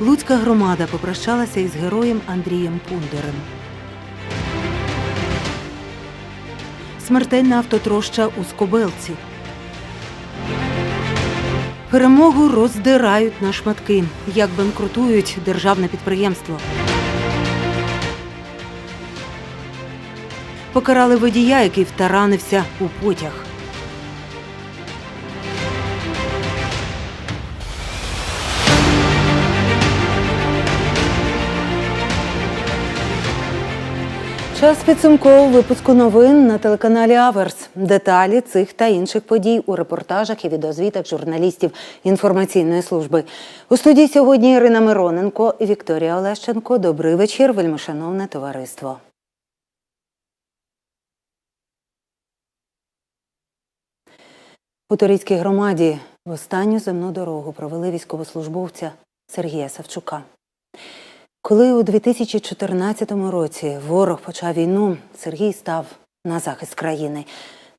Луцька громада попрощалася із героєм Андрієм Пундерем. Смертельна автотроща у Скобелці. Перемогу роздирають на шматки, як банкрутують державне підприємство. Покарали водія, який втаранився у потяг. Час підсумкового випуску новин на телеканалі Аверс. Деталі цих та інших подій у репортажах і відеозвітах журналістів інформаційної служби. У студії сьогодні Ірина Мироненко і Вікторія Олещенко. Добрий вечір, вельмишановне товариство. У Торійській громаді в останню земну дорогу провели військовослужбовця Сергія Савчука. Коли у 2014 році ворог почав війну, Сергій став на захист країни.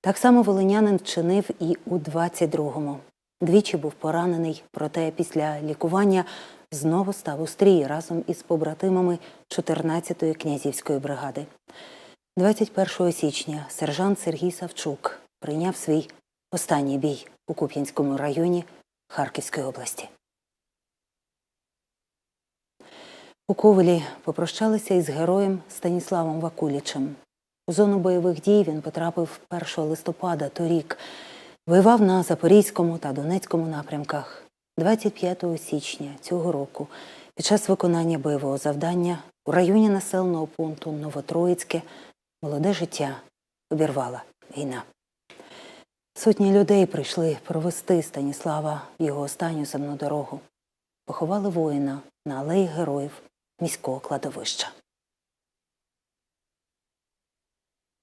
Так само волинянин вчинив і у 22-му. Двічі був поранений, проте після лікування знову став у стрій разом із побратимами 14-ї князівської бригади. 21 січня сержант Сергій Савчук прийняв свій останній бій у Куп'янському районі Харківської області. У Ковелі попрощалися із героєм Станіславом Вакулічем. У зону бойових дій він потрапив 1 листопада торік. Воював на Запорізькому та Донецькому напрямках. 25 січня цього року під час виконання бойового завдання у районі населеного пункту Новотроїцьке молоде життя обірвала війна. Сотні людей прийшли провести Станіслава в його останню земну дорогу. Поховали воїна на алеї героїв міського кладовища.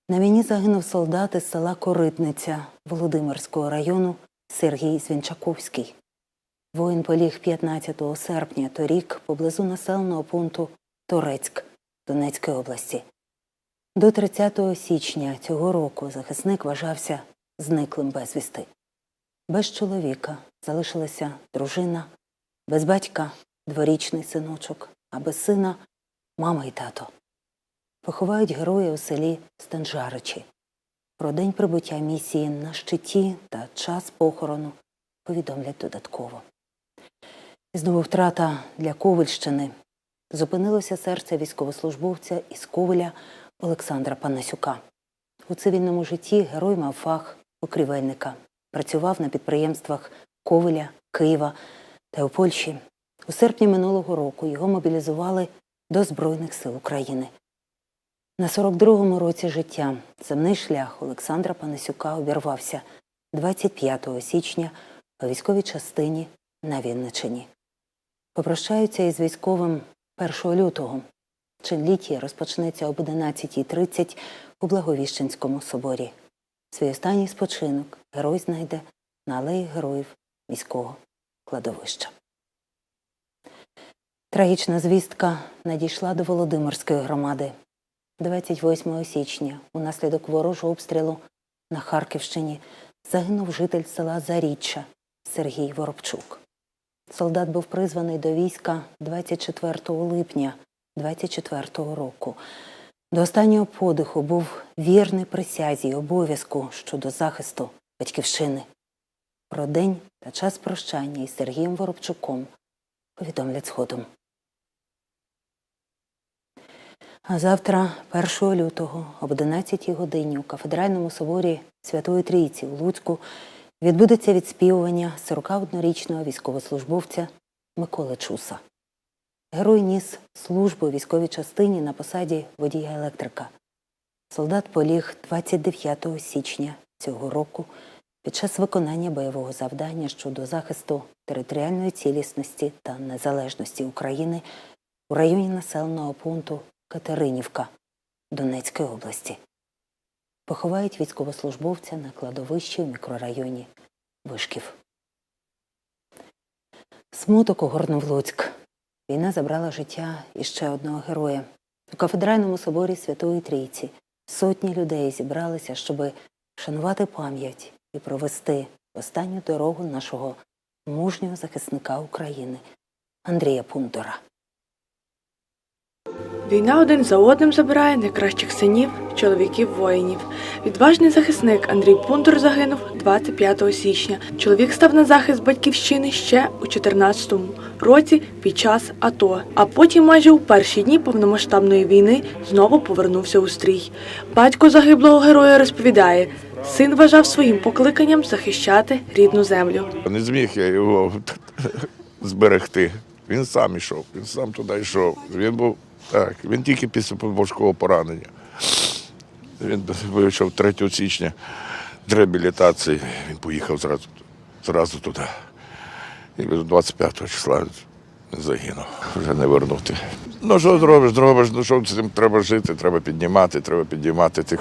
На війні загинув солдат із села Коритниця Володимирського району Сергій Звінчаковський. Воїн поліг 15 серпня торік поблизу населеного пункту Торецьк Донецької області. До 30 січня цього року захисник вважався зниклим безвісти. Без чоловіка залишилася дружина, без батька дворічний синочок, а без сина мама і тато. Поховають героя у селі Станжаричі. Про день прибуття місії на щиті та час похорону повідомлять додатково. І знову втрата для Ковальщини. Зупинилося серце військовослужбовця із Ковеля Олександра Панасюка. У цивільному житті герой мав фах покрівельника, працював на підприємствах Ковеля, Києва та у Польщі. У серпні минулого року його мобілізували до Збройних сил України. На 42-му році життя земний шлях Олександра Панасюка обірвався 25 січня у військовій частині на Вінничині. Попрощаються із військовим 1 лютого. Чинліття розпочнеться об 11.30 у Благовіщенському соборі. Свій останній спочинок герой знайде на алеї героїв міського кладовища. Трагічна звістка надійшла до Володимирської громади. 28 січня, унаслідок ворожого обстрілу на Харківщині, загинув житель села Заріччя Сергій Воробчук. Солдат був призваний до війська 24 липня 24-го року. До останнього подиху був вірний присязі й обов'язку щодо захисту батьківщини. Про день та час прощання із Сергієм Воробчуком повідомлять згодом. А завтра, 1 лютого, об 11 годині у кафедральному соборі Святої Трійці у Луцьку відбудеться відспівування 41-річного військовослужбовця Миколи Чуса. Герой ніс службу у військовій частині на посаді водія електрика. Солдат поліг 29 січня цього року під час виконання бойового завдання щодо захисту територіальної цілісності та незалежності України у районі населеного пункту Катеринівка Донецької області. Поховають військовослужбовця на кладовищі в мікрорайоні Вишків. Смуток огорнув Луцьк. Війна забрала життя іще одного героя. У кафедральному соборі Святої Трійці сотні людей зібралися, щоб шанувати пам'ять і провести останню дорогу нашого мужнього захисника України Андрія Пунтора. Війна один за одним забирає найкращих синів, чоловіків воїнів. Відважний захисник Андрій Пунтур загинув 25 січня. Чоловік став на захист батьківщини ще у 14-му році під час АТО. А потім, майже у перші дні повномасштабної війни, знову повернувся у стрій. Батько загиблого героя розповідає: син вважав своїм покликанням захищати рідну землю. Не зміг я його зберегти. Він сам йшов, він сам туди йшов. Він був так, він тільки після важкого поранення. Він вийшов 3 січня з реабілітації, він поїхав зразу, зразу туди. І 25 числа загинув. Вже не вернути. Ну що зробиш, зробиш, ну що з цим треба жити, треба піднімати, треба піднімати тих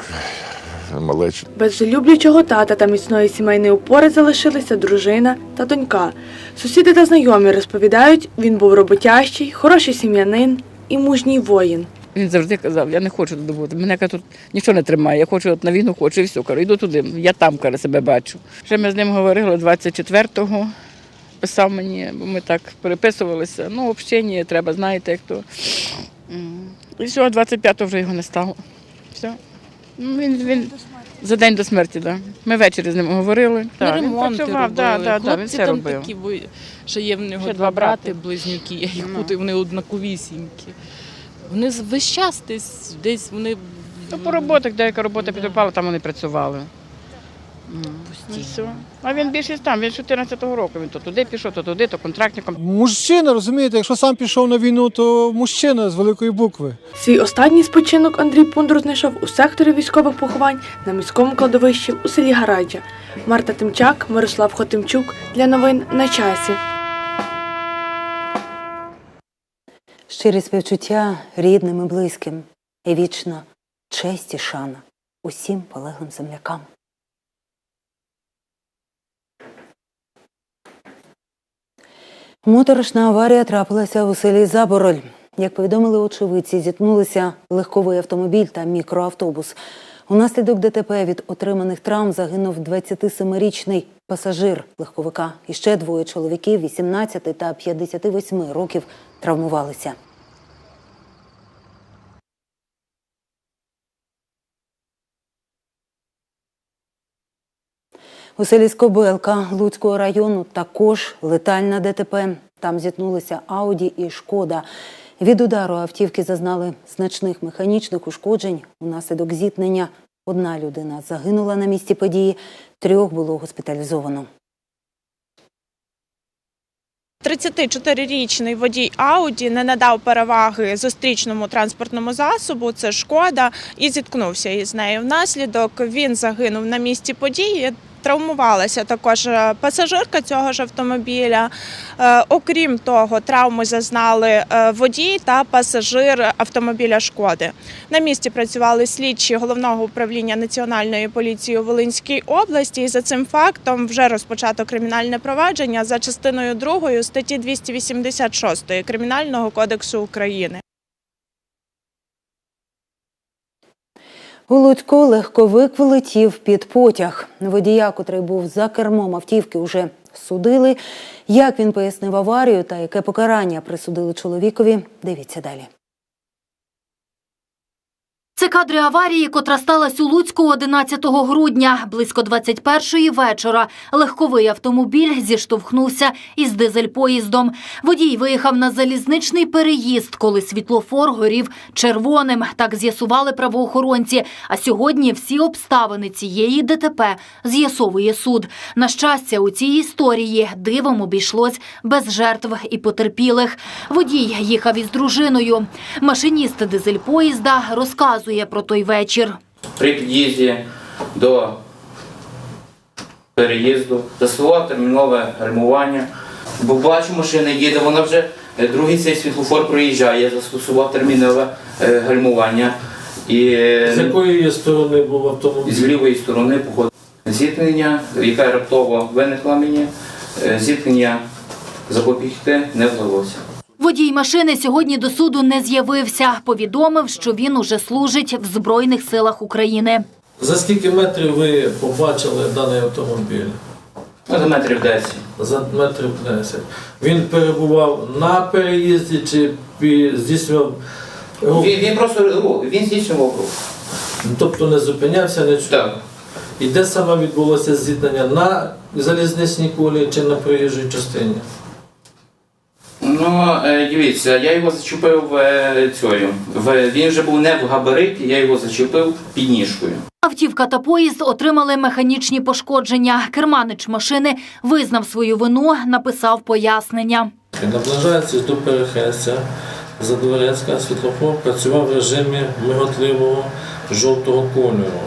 малеч. Без люблячого тата та міцної сімейної опори залишилися дружина та донька. Сусіди та знайомі розповідають, він був роботящий, хороший сім'янин і мужній воїн. Він завжди казав, я не хочу туди бути. Мене тут нічого не тримає. Я хочу от на війну, хочу і все. Кажу, йду туди. Я там каже, себе бачу. Ще ми з ним говорили 24-го. Писав мені, бо ми так переписувалися. Ну, общення треба, знаєте, як то. І все, 25-го вже його не стало. Все. Ну, він, він за день до смерті, так. Да. Ми ввечері з ним говорили. Так, ну, ремонти працював, робили. да, да, да, він все там робив. такі, бо що є в нього Ще два брати. брати близнюки, я їх путаю, вони однаковісінькі. Вони весь час десь, десь вони Ну, по роботах, деяка робота підпала, там вони працювали. Ну, все. А він більшість там, він з 14-го року. Він то туди пішов, то туди, то контрактником. Мужчина, розумієте, якщо сам пішов на війну, то мужчина з великої букви. Свій останній спочинок Андрій Пундур знайшов у секторі військових поховань на міському кладовищі у селі Гараджа. Марта Тимчак, Мирослав Хотимчук для новин на часі. Щирі співчуття рідним і близьким і вічна честь і шана усім полеглим землякам. Моторошна аварія трапилася у селі Забороль. Як повідомили очевидці, зіткнулися легковий автомобіль та мікроавтобус. Унаслідок ДТП від отриманих травм загинув 27-річний пасажир легковика. І ще двоє чоловіків 18 та 58 років травмувалися. У селі Скобелка Луцького району також летальна ДТП. Там зіткнулися Ауді і Шкода. Від удару автівки зазнали значних механічних ушкоджень. Унаслідок зіткнення одна людина загинула на місці події, трьох було госпіталізовано. 34-річний водій Ауді не надав переваги зустрічному транспортному засобу, це шкода, і зіткнувся із нею. Внаслідок він загинув на місці події. Травмувалася також е, пасажирка цього ж автомобіля. Е, Окрім того, травми зазнали е, водій та пасажир автомобіля Шкоди. На місці працювали слідчі головного управління Національної поліції у Волинській області. І за цим фактом вже розпочато кримінальне провадження за частиною 2 статті 286 Кримінального кодексу України. У Луцьку легковик влетів під потяг. Водія, котрий був за кермом автівки, уже судили. Як він пояснив аварію та яке покарання присудили чоловікові, дивіться далі. Це кадри аварії, котра сталася у Луцьку 11 грудня. Близько 21-ї вечора легковий автомобіль зіштовхнувся із дизель-поїздом. Водій виїхав на залізничний переїзд, коли світлофор горів червоним. Так з'ясували правоохоронці. А сьогодні всі обставини цієї ДТП з'ясовує суд. На щастя, у цій історії дивом обійшлось без жертв і потерпілих. Водій їхав із дружиною. Машиніст дизель-поїзда розказує про той вечір. при під'їзді до переїзду застосував термінове гальмування. Бо бачу, машина їде, вона вже е, другий цей світлофор проїжджає. Застосував термінове е, гальмування. І е, З якої сторони був автомобіль? з лівої сторони походу зіткнення, яке раптово виникло мені, зіткнення запобігти не вдалося. Водій машини сьогодні до суду не з'явився. Повідомив, що він уже служить в Збройних силах України. За скільки метрів ви побачили даний автомобіль? Ну, за метрів 10. за метрів 10. Він перебував на переїзді чи здійснював рух, Він, він просто рух, він здійснював рух. тобто не зупинявся, не чу- Так. І де саме відбулося зіткнення? На залізничній колії чи на проїжджій частині? Ну, е, дивіться, я його зачепив е. В, він вже був не в габариті, я його зачепив підніжкою. Автівка та поїзд отримали механічні пошкодження. Керманич машини визнав свою вину, написав пояснення. І Наближаючись до перехрестя Задворецька, світлофор працював в режимі миготливого жовтого кольору.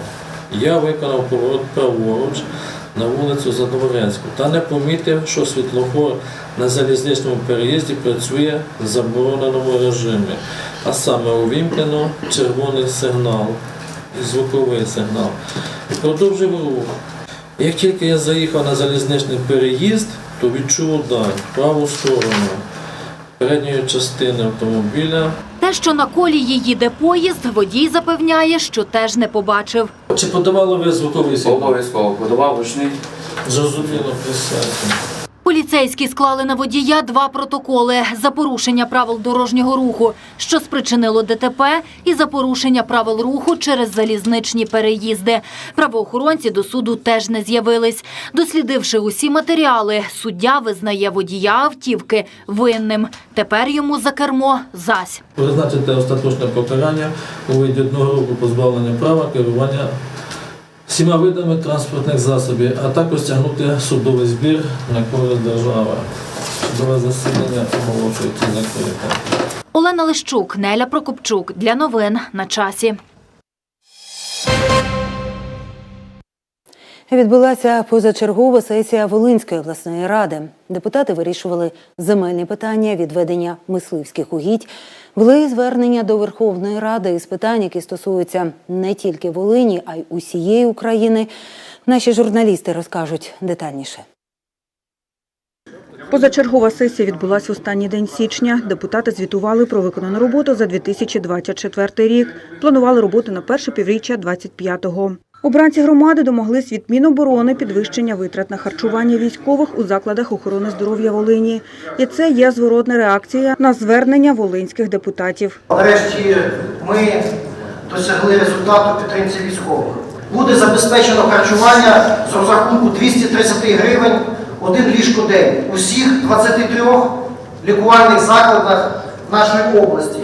Я виконав поворот праворуч на вулицю Задворецьку та не помітив, що світлофор на залізничному переїзді працює в забороненому режимі, а саме увімкнено червоний сигнал звуковий сигнал. Продовжив рух. Як тільки я заїхав на залізничний переїзд, то відчув удар в праву сторону передньої частини автомобіля. Те, що на колії їде поїзд, водій запевняє, що теж не побачив. Чи подавали ви звуковий сигнал? Обов'язково подавав ручний. Зрозуміло, присядьте. Поліцейські склали на водія два протоколи за порушення правил дорожнього руху, що спричинило ДТП, і за порушення правил руху через залізничні переїзди. Правоохоронці до суду теж не з'явились. Дослідивши усі матеріали, суддя визнає водія автівки винним. Тепер йому за кермо зась. Призначити остаточне покарання у виді одного року позбавлення права керування всіма видами транспортних засобів, а також стягнути судовий збір на користь держави. Судове засідання оголошується закрите. Олена Лищук, Неля Прокопчук. Для новин на часі. Відбулася позачергова сесія Волинської обласної ради. Депутати вирішували земельні питання, відведення мисливських угідь. Були звернення до Верховної Ради із питань, які стосуються не тільки Волині, а й усієї України. Наші журналісти розкажуть детальніше. Позачергова сесія відбулася останній день січня. Депутати звітували про виконану роботу за 2024 рік. Планували роботу на перше півріччя 25-го. Обранці громади домоглись від Міноборони підвищення витрат на харчування військових у закладах охорони здоров'я Волині. І це є зворотна реакція на звернення волинських депутатів. Нарешті ми досягли результату підтримці військових. Буде забезпечено харчування з розрахунку 230 гривень один ліжко день у всіх 23 лікувальних закладах нашої області.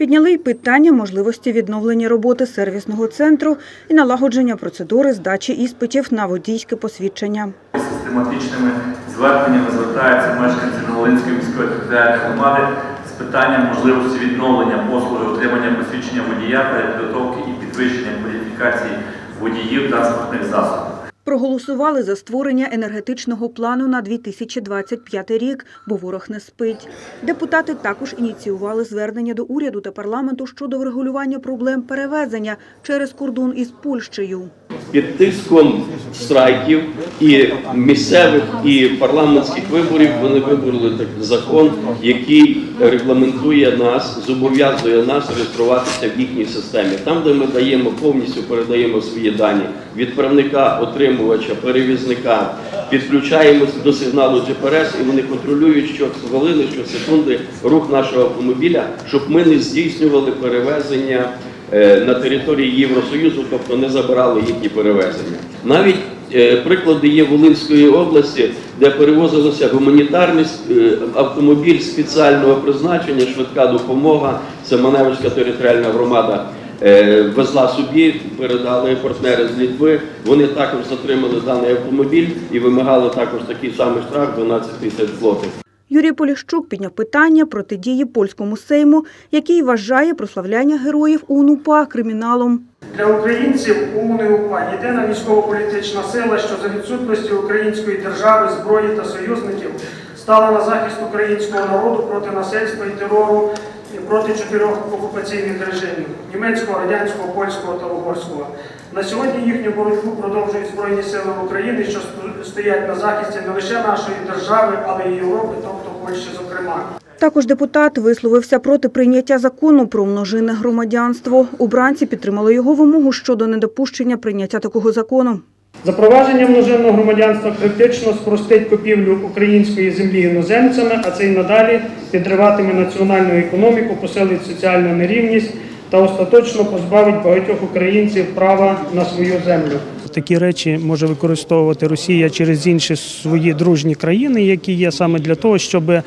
Підняли й питання можливості відновлення роботи сервісного центру і налагодження процедури здачі іспитів на водійське посвідчення. Систематичними зверненнями звертаються мешканці Новолинської міської територіальної громади з питанням можливості відновлення послуги отримання посвідчення водія, перепідготовки і підвищення кваліфікації водіїв транспортних засобів. Проголосували за створення енергетичного плану на 2025 рік, бо ворог не спить. Депутати також ініціювали звернення до уряду та парламенту щодо врегулювання проблем перевезення через кордон із Польщею. під тиском страйків і місцевих і парламентських виборів вони вибороли такий закон, який регламентує нас, зобов'язує нас реєструватися в їхній системі. Там, де ми даємо повністю передаємо свої дані відправника, отримувача, перевізника, підключаємося до сигналу GPS, і вони контролюють щохвилини, щосекунди рух нашого автомобіля, щоб ми не здійснювали перевезення е, на території Євросоюзу, тобто не забирали їхні перевезення. Навіть е, приклади є Волинської області, де перевозилося гуманітарний е, автомобіль спеціального призначення, швидка допомога. Це Маневська територіальна громада везла собі, передали партнери з Літви. Вони також затримали даний автомобіль і вимагали також такий самий штраф 12 тисяч злотих. Юрій Поліщук підняв питання протидії польському сейму, який вважає прославляння героїв УНУПА криміналом. Для українців і єдина військово-політична сила, що за відсутності української держави, зброї та союзників стала на захист українського народу проти насильства і терору проти чотирьох окупаційних режимів німецького, радянського, польського та угорського. На сьогодні їхню боротьбу продовжують Збройні Сили України, що стоять на захисті не лише нашої держави, але й Європи, тобто Польщі, зокрема. Також депутат висловився проти прийняття закону про множинне громадянство. Обранці підтримали його вимогу щодо недопущення прийняття такого закону. Запровадження множинного громадянства критично спростить купівлю української землі іноземцями, а це й надалі підриватиме національну економіку, посилить соціальну нерівність та остаточно позбавить багатьох українців права на свою землю. Такі речі може використовувати Росія через інші свої дружні країни, які є саме для того, щоб е,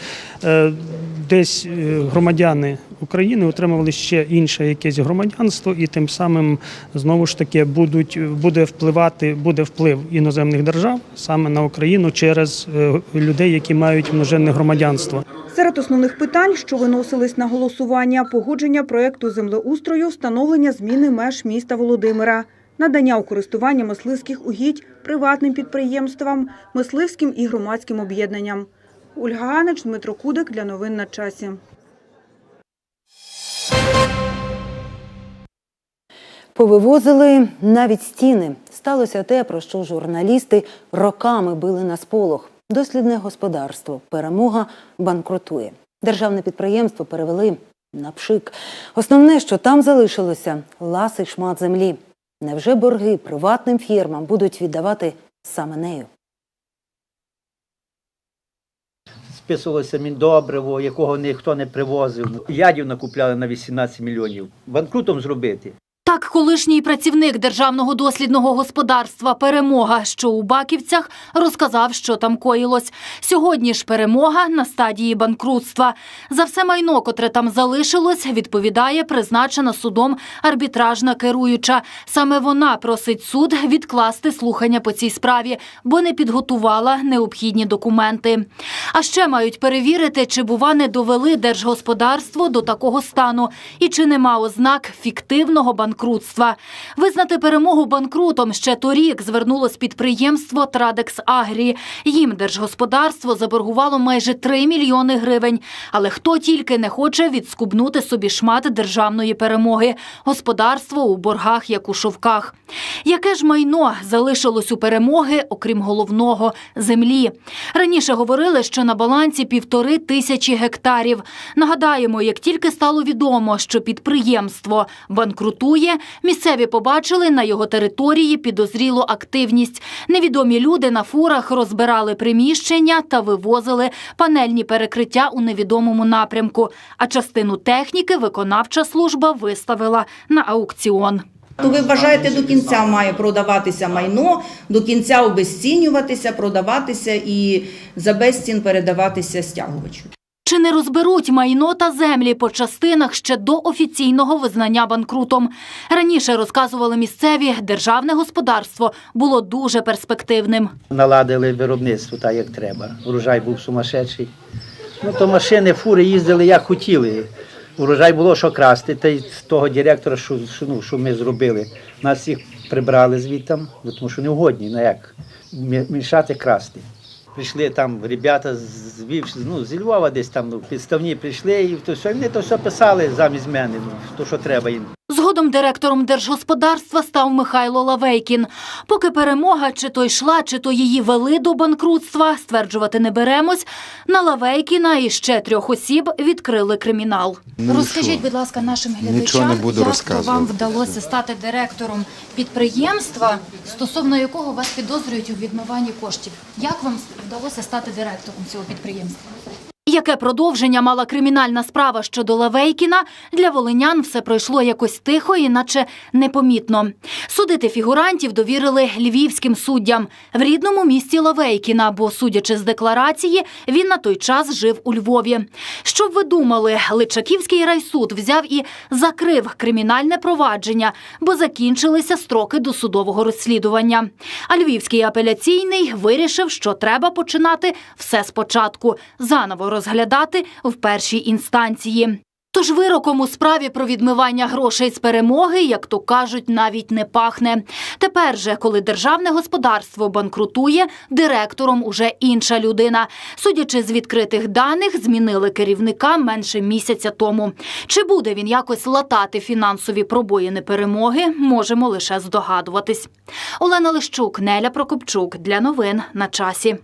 десь е, громадяни України отримували ще інше якесь громадянство, і тим самим знову ж таки будуть буде впливати, буде вплив іноземних держав саме на Україну через е, людей, які мають множинне громадянство. Серед основних питань, що виносились на голосування, погодження проекту землеустрою, встановлення зміни меж міста Володимира, надання у користування мисливських угідь приватним підприємствам, мисливським і громадським об'єднанням. Ольга Ганич, Дмитро Кудик для новин на часі. Повивозили навіть стіни. Сталося те, про що журналісти роками били на сполох. Дослідне господарство перемога банкрутує. Державне підприємство перевели на пшик. Основне, що там залишилося ласий шмат землі. Невже борги приватним фірмам будуть віддавати саме нею? списувалося міндобриво, якого ніхто не привозив. Ядів накупляли на 18 мільйонів. Банкрутом зробити. Так, колишній працівник державного дослідного господарства Перемога, що у Баківцях, розказав, що там коїлось. Сьогодні ж перемога на стадії банкрутства. За все майно, котре там залишилось, відповідає призначена судом арбітражна керуюча. Саме вона просить суд відкласти слухання по цій справі, бо не підготувала необхідні документи. А ще мають перевірити, чи бува не довели держгосподарство до такого стану і чи нема ознак фіктивного банкрутства. Визнати перемогу банкрутом ще торік звернулось підприємство Традекс Агрі. Їм держгосподарство заборгувало майже 3 мільйони гривень. Але хто тільки не хоче відскубнути собі шмат державної перемоги. Господарство у боргах, як у шовках. Яке ж майно залишилось у перемоги, окрім головного землі? Раніше говорили, що на балансі півтори тисячі гектарів. Нагадаємо, як тільки стало відомо, що підприємство банкрутує, місцеві побачили на його території підозрілу активність. Невідомі люди на фурах розбирали приміщення та вивозили панельні перекриття у невідомому напрямку. А частину техніки виконавча служба виставила на аукціон. То ви вважаєте, до кінця має продаватися майно, до кінця обезцінюватися, продаватися і за безцін передаватися стягувачу. Чи не розберуть майно та землі по частинах ще до офіційного визнання банкрутом? Раніше розказували місцеві, державне господарство було дуже перспективним. Наладили виробництво так, як треба. Урожай був сумасшедший. Ну, то машини, фури їздили як хотіли. Урожай було що красти. Та й того директора, що, ну, що ми зробили, нас їх прибрали звідти, тому що не угодні, ну як, мішати красти. Прийшли там ребята з ну, зі Львова десь там, ну, підставні прийшли і то все, вони то все писали замість мене, ну, то, що треба їм. Згодом директором держгосподарства став Михайло Лавейкін. Поки перемога чи то йшла, чи то її вели до банкрутства, стверджувати не беремось. На Лавейкіна і ще трьох осіб відкрили кримінал. Розкажіть, будь ласка, нашим глядачам, не буду як вам вдалося стати директором підприємства, стосовно якого вас підозрюють у відмиванні коштів. Як вам вдалося стати директором цього підприємства? Яке продовження мала кримінальна справа щодо Лавейкіна, для волинян все пройшло якось тихо, іначе непомітно. Судити фігурантів довірили львівським суддям в рідному місті Лавейкіна, бо, судячи з декларації, він на той час жив у Львові. Щоб ви думали, Личаківський райсуд взяв і закрив кримінальне провадження, бо закінчилися строки досудового розслідування. А Львівський апеляційний вирішив, що треба починати все спочатку, заново розглядати в першій інстанції. Тож вироком у справі про відмивання грошей з перемоги, як то кажуть, навіть не пахне. Тепер же, коли державне господарство банкрутує, директором уже інша людина. Судячи з відкритих даних, змінили керівника менше місяця тому. Чи буде він якось латати фінансові пробоїни перемоги, можемо лише здогадуватись. Олена Лищук, Неля Прокопчук для новин на часі.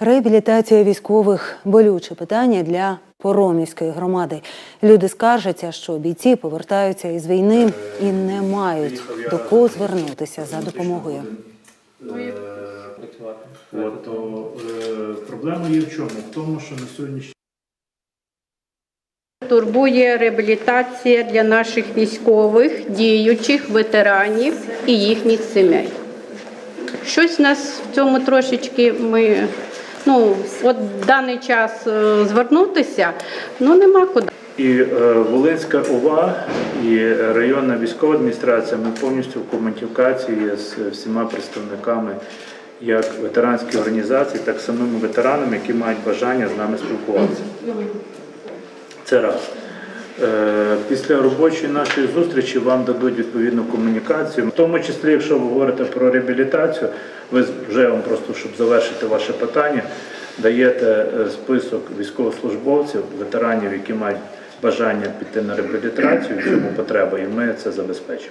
Реабілітація військових болюче питання для Поромівської громади. Люди скаржаться, що бійці повертаються із війни і не мають до кого звернутися за допомогою. От, то, е, проблема є в чому? В тому, що на сьогоднішній Турбує реабілітація для наших військових, діючих, ветеранів і їхніх сімей. Щось нас в цьому трошечки ми, ну, от даний час е, звернутися, ну нема куди. і е, Волинська ОВА і районна військова адміністрація ми повністю в комунікації з всіма представниками як ветеранських організацій, так і самими ветеранами, які мають бажання з нами спілкуватися. Це раз. Е, Після робочої нашої зустрічі вам дадуть відповідну комунікацію. В тому числі, якщо ви говорите про реабілітацію, ви вже вам просто, щоб завершити ваше питання, даєте е, список військовослужбовців, ветеранів, які мають бажання піти на реабілітацію, чому потреба, і ми це забезпечимо.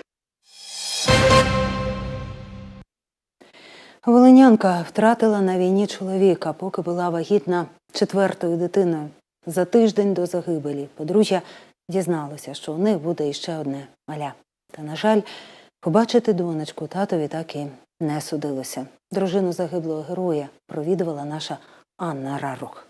Волинянка втратила на війні чоловіка, поки була вагітна четвертою дитиною. За тиждень до загибелі подружжя дізналося, що у них буде іще одне маля. Та, на жаль, побачити донечку татові так і не судилося. Дружину загиблого героя провідувала наша Анна Рарух.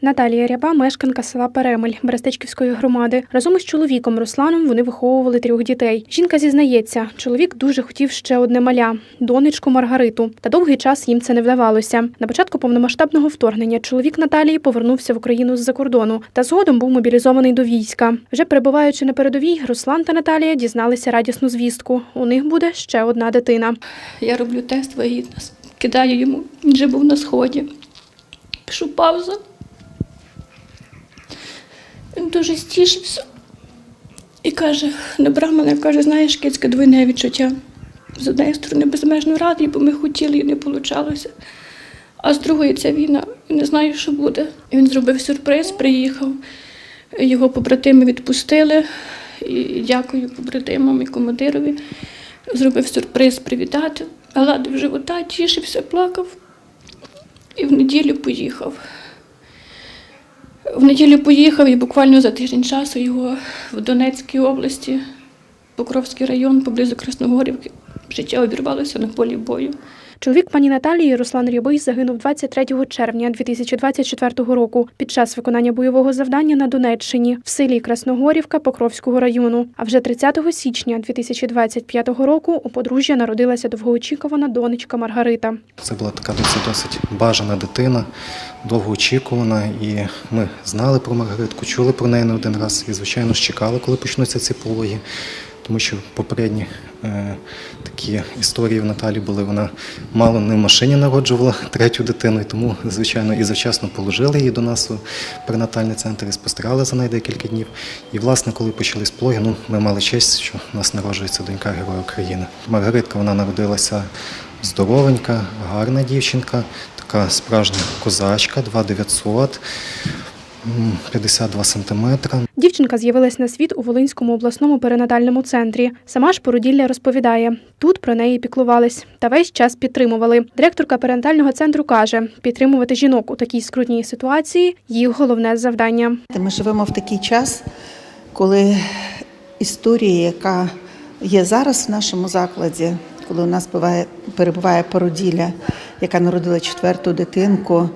Наталія Ряба, мешканка села Перемель Берестечківської громади. Разом із чоловіком Русланом вони виховували трьох дітей. Жінка зізнається, чоловік дуже хотів ще одне маля донечку Маргариту. Та довгий час їм це не вдавалося. На початку повномасштабного вторгнення чоловік Наталії повернувся в Україну з-за кордону та згодом був мобілізований до війська. Вже перебуваючи на передовій, Руслан та Наталія дізналися радісну звістку. У них буде ще одна дитина. Я роблю тест вагітність, кидаю йому, він вже був на сході. Пишу пауза. Він дуже стішився і каже, набрав мене, каже, знаєш, кицьке двойне відчуття. З однієї сторони безмежно радий, бо ми хотіли і не вийшло. А з другої ця війна, і не знаю, що буде. І він зробив сюрприз, приїхав. Його побратими відпустили. І дякую побратимам і командирові. Зробив сюрприз привітати. Гладив живота, тішився, плакав. І в неділю поїхав. В неділю поїхав і буквально за тиждень часу його в Донецькій області, Покровський район, поблизу Красногорівки, життя обірвалося на полі бою. Чоловік пані Наталії Руслан Рябий загинув 23 червня 2024 року під час виконання бойового завдання на Донеччині в селі Красногорівка Покровського району. А вже 30 січня 2025 року у подружжя народилася довгоочікувана донечка Маргарита. Це була така досить досить бажана дитина, довгоочікувана. І ми знали про Маргаритку, чули про неї не один раз і, звичайно, чекали, коли почнуться ці пологи. Тому що попередні е, такі історії в Наталі були. Вона мало не в машині народжувала третю дитину, і тому, звичайно, і завчасно положили її до нас у перинатальний центр і спостерігали за нею декілька днів. І, власне, коли почались пологи, ну, ми мали честь, що в нас народжується донька Героя України. Маргаритка вона народилася здоровенька, гарна дівчинка, така справжня козачка, 2900. М, 52 сантиметра. Дівчинка з'явилась на світ у Волинському обласному перинатальному центрі. Сама ж породілля розповідає, тут про неї піклувались та весь час підтримували. Директорка перинатального центру каже, підтримувати жінок у такій скрутній ситуації їх головне завдання. Ми живемо в такий час, коли історія, яка є зараз в нашому закладі, коли у нас буває, перебуває породілля, яка народила четверту дитинку,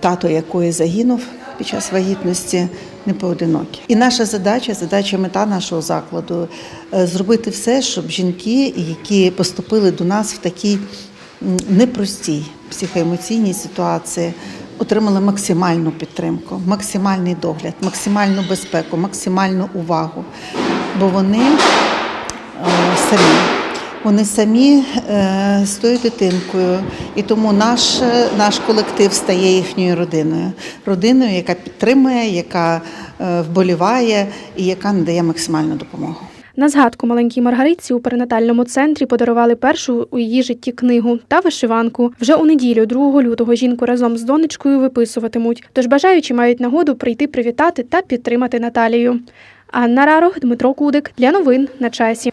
тато якої загинув під час вагітності, не поодинокі. І наша задача, задача мета нашого закладу е, зробити все, щоб жінки, які поступили до нас в такій непростій психоемоційній ситуації, отримали максимальну підтримку, максимальний догляд, максимальну безпеку, максимальну увагу. Бо вони е, самі. Вони самі е, з тою дитинкою, і тому наш, е, наш колектив стає їхньою родиною, родиною, яка підтримує, яка е, вболіває і яка надає максимальну допомогу. На згадку маленькій Маргаритці у перинатальному центрі подарували першу у її житті книгу та вишиванку. Вже у неділю, 2 лютого, жінку разом з донечкою виписуватимуть. Тож бажаючі мають нагоду прийти привітати та підтримати Наталію. Анна Рарох, Дмитро Кудик для новин на часі.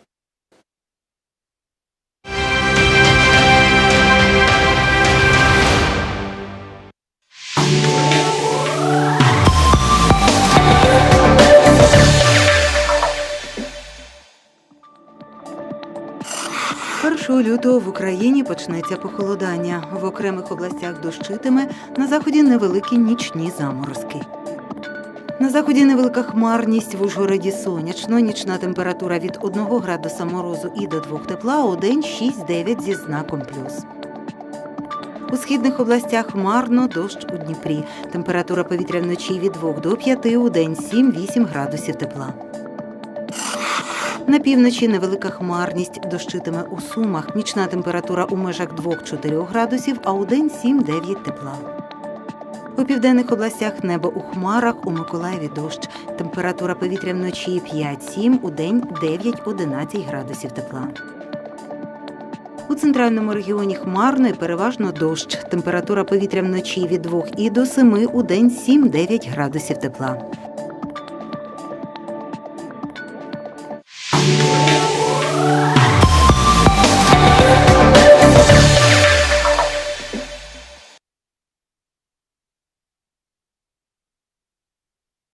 Першого лютого в Україні почнеться похолодання. В окремих областях дощитиме, на заході невеликі нічні заморозки. На заході невелика хмарність в Ужгороді сонячно, нічна температура від 1 градуса морозу і до 2 тепла, у день 6-9 зі знаком плюс. У східних областях хмарно, дощ у Дніпрі. Температура повітря вночі від 2 до 5, у день 7-8 градусів тепла. На півночі невелика хмарність дощитиме у Сумах. Нічна температура у межах 2-4 градусів, а у день 7-9 тепла. У південних областях небо у хмарах, у Миколаєві дощ. Температура повітря вночі 5-7, у день 9-11 градусів тепла. У центральному регіоні хмарно і переважно дощ. Температура повітря вночі від 2 і до 7, у день 7-9 градусів тепла.